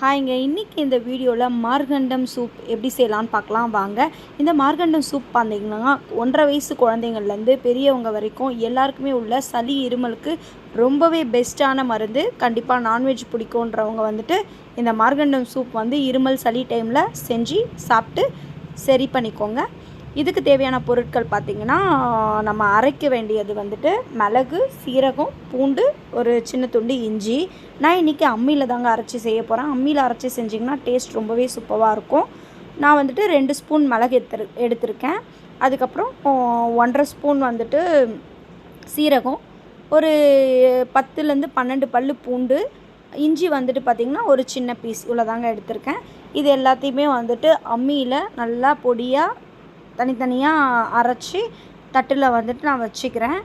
ஹாய்ங்க இன்றைக்கி இந்த வீடியோவில் மார்கண்டம் சூப் எப்படி செய்யலான்னு பார்க்கலாம். வாங்க இந்த மார்கண்டம் சூப் பார்த்தீங்கன்னா ஒன்றரை வயசு குழந்தைங்கள்லேருந்து பெரியவங்க வரைக்கும் எல்லாருக்குமே உள்ள சளி இருமலுக்கு ரொம்பவே பெஸ்ட்டான மருந்து. கண்டிப்பாக நான்வெஜ் பிடிக்குன்றவங்க வந்துட்டு இந்த மார்கண்டம் சூப் வந்து இருமல் சளி டைமில் செஞ்சு சாப்பிட்டு சரி பண்ணிக்கோங்க. இதுக்கு தேவையான பொருட்கள் பார்த்திங்கன்னா நம்ம அரைக்க வேண்டியது வந்துட்டு மிளகு சீரகம் பூண்டு ஒரு சின்ன துண்டு இஞ்சி. நான் இன்றைக்கி அம்மியில் தாங்க அரைச்சி செய்ய போகிறேன் அம்மியில் அரைச்சி செஞ்சிங்கன்னா டேஸ்ட் ரொம்பவே சூப்பராக இருக்கும். நான் வந்துட்டு ரெண்டு ஸ்பூன் மிளகு எடுத்து எடுத்திருக்கேன். அதுக்கப்புறம் ஒன்றரை ஸ்பூன் வந்துட்டு சீரகம் ஒரு பத்துலேருந்து பன்னெண்டு பல் பூண்டு. இஞ்சி வந்துட்டு பார்த்திங்கன்னா ஒரு சின்ன பீஸ் இவ்வளோதாங்க எடுத்திருக்கேன். இது எல்லாத்தையுமே வந்துட்டு அம்மியில் நல்லா பொடியாக தனித்தனியாக அரைச்சி தட்டில் வந்துட்டு நான் வச்சுக்கிறேன்.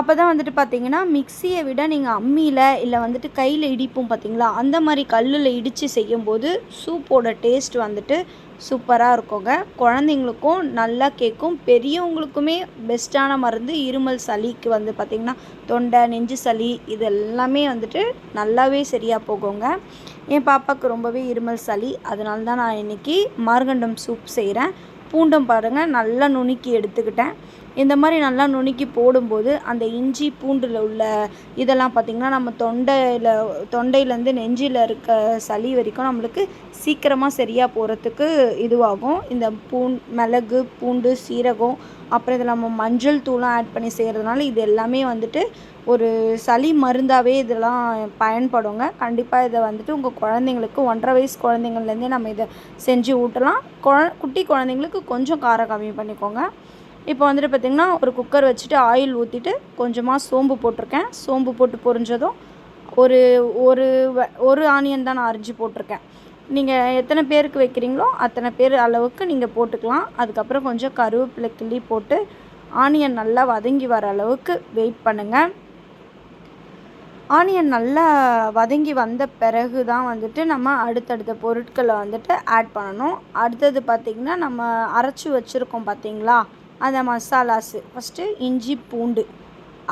அப்போ தான் வந்துட்டு பார்த்தீங்கன்னா மிக்சியை விட நீங்கள் அம்மியில் இல்லை வந்துட்டு கையில் இடிப்போம் பார்த்தீங்களா அந்த மாதிரி கல்லில் இடித்து செய்யும்போது சூப்போட டேஸ்ட் வந்துட்டு சூப்பராக இருக்குங்க. குழந்தைங்களுக்கும் நல்லா கேட்கும் பெரியவங்களுக்குமே பெஸ்ட்டான மருந்து இருமல் சளிக்கு வந்து பார்த்திங்கன்னா தொண்டை நெஞ்சு சளி இது எல்லாமே வந்துட்டு நல்லாவே சரியாக போகுங்க. என் பாப்பாவுக்கு ரொம்பவே இருமல் சளி அதனால தான் நான் இன்றைக்கி மார்கண்டம் சூப் செய்கிறேன் பூண்டும் பாருங்கள் நல்லா நுணுக்கி எடுத்துக்கிட்டேன். இந்த மாதிரி நல்லா நுணுக்கி போடும்போது அந்த இஞ்சி பூண்டில் உள்ள இதெல்லாம் பார்த்திங்கன்னா நம்ம தொண்டையில் தொண்டையிலேருந்து நெஞ்சில் இருக்க சளி வரைக்கும் நம்மளுக்கு சீக்கிரமாக சரியாக போகிறதுக்கு இதுவாகும். இந்த பூ மிளகு பூண்டு சீரகம் அப்புறம் இதில் நம்ம மஞ்சள் தூளும் ஆட் பண்ணி செய்கிறதுனால இது எல்லாமே வந்துட்டு ஒரு சளி மருந்தாகவே இதெல்லாம் பயன்படுங்க. கண்டிப்பாக இதை வந்துட்டு உங்கள் குழந்தைங்களுக்கு ஒன்றரை வயசு குழந்தைங்கள்லேருந்தே நம்ம இதை செஞ்சு ஊட்டலாம். குழ குட்டி குழந்தைங்களுக்கு கொஞ்சம் காரம் கம்மி பண்ணிக்கோங்க. இப்போ வந்துட்டு பார்த்திங்கன்னா ஒரு குக்கர் வச்சுட்டு ஆயில் ஊற்றிட்டு கொஞ்சமாக சோம்பு போட்டிருக்கேன். சோம்பு போட்டு பொரிஞ்சதும் ஒரு ஒரு ஒரு ஆனியன் தான் நான் அரிஞ்சு போட்டிருக்கேன். நீங்கள் எத்தனை பேருக்கு வைக்கிறீங்களோ அத்தனை பேர் அளவுக்கு நீங்கள் போட்டுக்கலாம். அதுக்கப்புறம் கொஞ்சம் கருவேப்பிலை கிள்ளி போட்டு ஆனியன் நல்லா வதங்கி வர அளவுக்கு வெயிட் பண்ணுங்கள் ஆனியன் நல்லா வதங்கி வந்த பிறகு தான் வந்துட்டு நம்ம அடுத்தடுத்த பொருட்களை வந்துட்டு ஆட் பண்ணணும். அடுத்தது பார்த்திங்கன்னா நம்ம அரைச்சி வச்சுருக்கோம் பார்த்திங்களா அந்த மசாலாஸு. ஃபஸ்ட்டு இஞ்சி பூண்டு.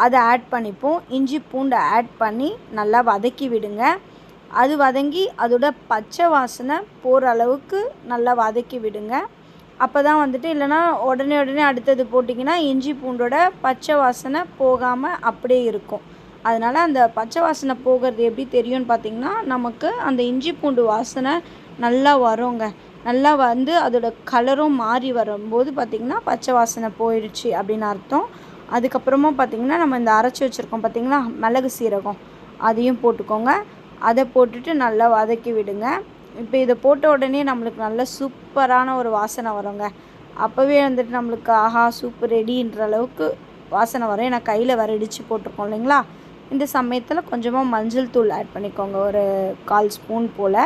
அதை ஆட் பண்ணிப்போம். இஞ்சி பூண்டை ஆட் பண்ணி நல்லா வதக்கி விடுங்க. அது வதங்கி அதோட பச்சை வாசனை போகிற அளவுக்கு நல்லா வதக்கி விடுங்க. அப்போ தான் வந்துட்டு இல்லைனா உடனே உடனே அடுத்தது போட்டிங்கன்னா இஞ்சி பூண்டோட பச்சை வாசனை போகாமல் அப்படியே இருக்கும். அதனால் அந்த பச்சை வாசனை போகிறது எப்படி தெரியும்னு பார்த்திங்கன்னா நமக்கு அந்த இஞ்சி பூண்டு வாசனை நல்லா வருங்க. நல்லா வந்து அதோட கலரும் மாறி வரும்போது பார்த்திங்கன்னா பச்சை வாசனை போயிடுச்சு அப்படின்னு அர்த்தம். அதுக்கப்புறமா பார்த்திங்கன்னா நம்ம இந்த அரைச்சி வச்சுருக்கோம் பார்த்திங்களா? மிளகு சீரகம். அதையும் போட்டுக்கோங்க. அதை போட்டுட்டு நல்லா வதக்கி விடுங்க. இப்போ இதை போட்ட உடனே நம்மளுக்கு நல்ல சூப்பரான ஒரு வாசனை வருங்க. அப்போவே வந்துட்டு நம்மளுக்கு ஆஹா சூப்பர் ரெடின்ற அளவுக்கு வாசனை வரும். ஏன்னா கையில் வர இடித்து போட்டிருக்கோம் இல்லைங்களா? இந்த சமயத்தில் கொஞ்சமாக மஞ்சள் தூள் ஆட் பண்ணிக்கோங்க. ஒரு கால் ஸ்பூன் போல்.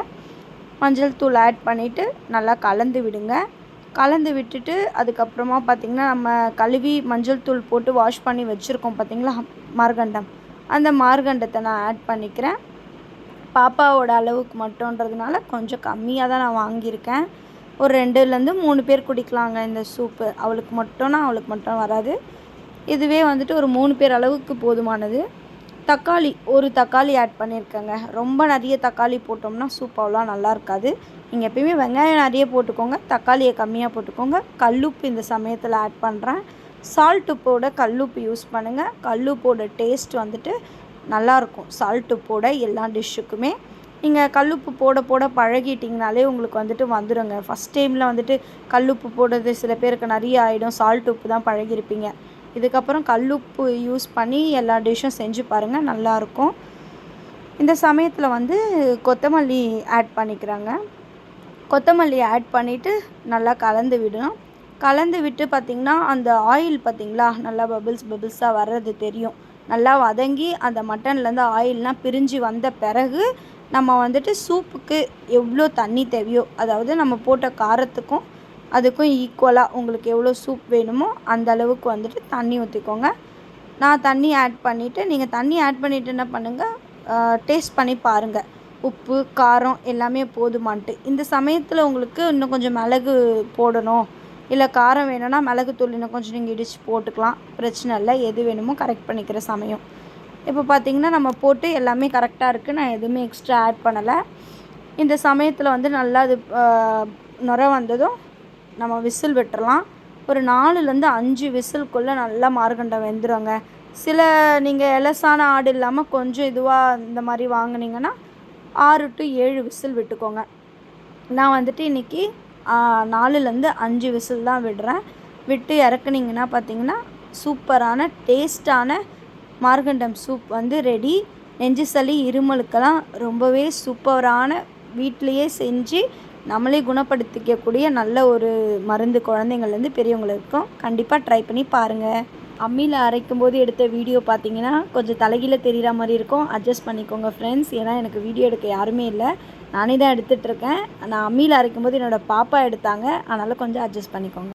மஞ்சள் தூள் ஆட் பண்ணிவிட்டு நல்லா கலந்து விடுங்க. கலந்து விட்டுட்டு அதுக்கப்புறமா பார்த்திங்கன்னா நம்ம கழுவி மஞ்சள் தூள் போட்டு வாஷ் பண்ணி வச்சுருக்கோம் பார்த்திங்களா? மார்கண்டம். அந்த மார்கண்டத்தை நான் ஆட் பண்ணிக்கிறேன். பாப்பாவோட அளவுக்கு மட்டுன்றதுனால கொஞ்சம் கம்மியாக தான் நான் வாங்கியிருக்கேன். ஒரு ரெண்டுலேருந்து மூணு பேர் குடிக்கலாங்க இந்த சூப்பு அவளுக்கு மட்டும்னா அவளுக்கு மட்டும் வராது. இதுவே வந்துட்டு ஒரு மூணு பேர் அளவுக்கு போதுமானது. தக்காளி ஒரு தக்காளி ஆட் பண்ணியிருக்கேங்க. ரொம்ப நிறைய தக்காளி போட்டோம்னா சூப் அவ்வளோ நல்லா இருக்காது. நீங்கள் எப்பயுமே வெங்காயம் நிறைய போட்டுக்கோங்க தக்காளியை கம்மியாக போட்டுக்கோங்க. கல்லுப்பு இந்த சமயத்தில் ஆட் பண்ணுறேன் சால்ட் உப்போட கல்லுப்பு யூஸ் பண்ணுங்கள் கல்லுப்போட டேஸ்ட் வந்துட்டு நல்லாயிருக்கும். சால்ட்டு போட எல்லா டிஷ்ஷுக்குமே நீங்கள் கல்லுப்பு போட போட பழகிட்டிங்கனாலே உங்களுக்கு வந்துட்டு வந்துடுங்க ஃபஸ்ட் டைமில் வந்துட்டு கல்லுப்பு போடுறது சில பேருக்கு நிறைய ஆகிடும் சால்ட் உப்பு தான் பழகிருப்பீங்க. இதுக்கப்புறம் கல்லுப்பு யூஸ் பண்ணி எல்லா டிஷ்ஷும் செஞ்சு பாருங்கள் நல்லாயிருக்கும். இந்த சமயத்தில் வந்து கொத்தமல்லி ஆட் பண்ணிக்கிறாங்க. கொத்தமல்லி ஆட் பண்ணிவிட்டு நல்லா கலந்து விடணும். கலந்து விட்டு பார்த்திங்கன்னா அந்த ஆயில் பார்த்திங்களா நல்லா பபிள்ஸ் பபிள்ஸாக வர்றது தெரியும். நல்லா வதங்கி அந்த மட்டன்லேருந்து ஆயிலெலாம் பிரிஞ்சு வந்த பிறகு நம்ம வந்துட்டு சூப்புக்கு எவ்வளோ தண்ணி தேவையோ அதாவது நம்ம போட்ட காரத்துக்கும் அதுக்கும் ஈக்குவலாக உங்களுக்கு எவ்வளோ சூப் வேணுமோ அந்த அளவுக்கு வந்துட்டு தண்ணி ஊற்றிக்கோங்க நான் தண்ணி ஆட் பண்ணிவிட்டு நீங்கள் தண்ணி ஆட் பண்ணிவிட்டு என்ன பண்ணுங்கள் டேஸ்ட் பண்ணி பாருங்கள் உப்பு காரம் எல்லாமே போதுமான்ட்டு. இந்த சமயத்தில் உங்களுக்கு இன்னும் கொஞ்சம் மிளகு போடணும். இல்லை காரம் வேணும்னா மிளகுத்தூள் இன்னும் கொஞ்சம் நீங்கள் இடித்து போட்டுக்கலாம். பிரச்சனை இல்லை. எது வேணுமோ கரெக்ட் பண்ணிக்கிற சமயம். இப்போ பார்த்திங்கன்னா நம்ம போட்டு எல்லாமே கரெக்டாக இருக்குது நான் எதுவுமே எக்ஸ்ட்ரா ஆட் பண்ணலை. இந்த சமயத்தில் வந்து நல்லா அது நுர வந்ததும் நம்ம விசில் விட்டுறலாம். ஒரு நாலுலேருந்து அஞ்சு விசிலுக்குள்ளே நல்லா மார்கண்டம் வெந்துடுங்க சில நீங்கள் எலசான ஆடு இல்லாமல் கொஞ்சம் இதுவாக இந்த மாதிரி வாங்குனீங்கன்னா ஆறு டு ஏழு விசில் விட்டுக்கோங்க. நான் வந்துட்டு இன்றைக்கி நாலுலேருந்து அஞ்சு விசில் தான் விடுறேன். விட்டு இறக்குனீங்கன்னா பார்த்தீங்கன்னா சூப்பரான டேஸ்டான மார்கண்டம் சூப் வந்து ரெடி. நெஞ்சு சளி இருமலுக்கெல்லாம் ரொம்பவே சூப்பரான வீட்டிலையே செஞ்சு நம்மளே குணப்படுத்திக்கக்கூடிய நல்ல ஒரு மருந்து குழந்தைங்கள்லேருந்து பெரியவங்களுக்கும் கண்டிப்பாக ட்ரை பண்ணி பாருங்கள் அம்மியில் அரைக்கும் போது எடுத்த வீடியோ பார்த்தீங்கன்னா கொஞ்சம் தலைகீழ தெரிகிற மாதிரி இருக்கும். அட்ஜஸ்ட் பண்ணிக்கோங்க ஃப்ரெண்ட்ஸ் ஏன்னா எனக்கு வீடியோ எடுக்க யாருமே இல்லை. நானே தான் எடுத்துகிட்ருக்கேன் நான் அம்மியில் அரைக்கும் போது என்னோடய பாப்பா எடுத்தாங்க. அதனால் கொஞ்சம் அட்ஜஸ்ட் பண்ணிக்கோங்க.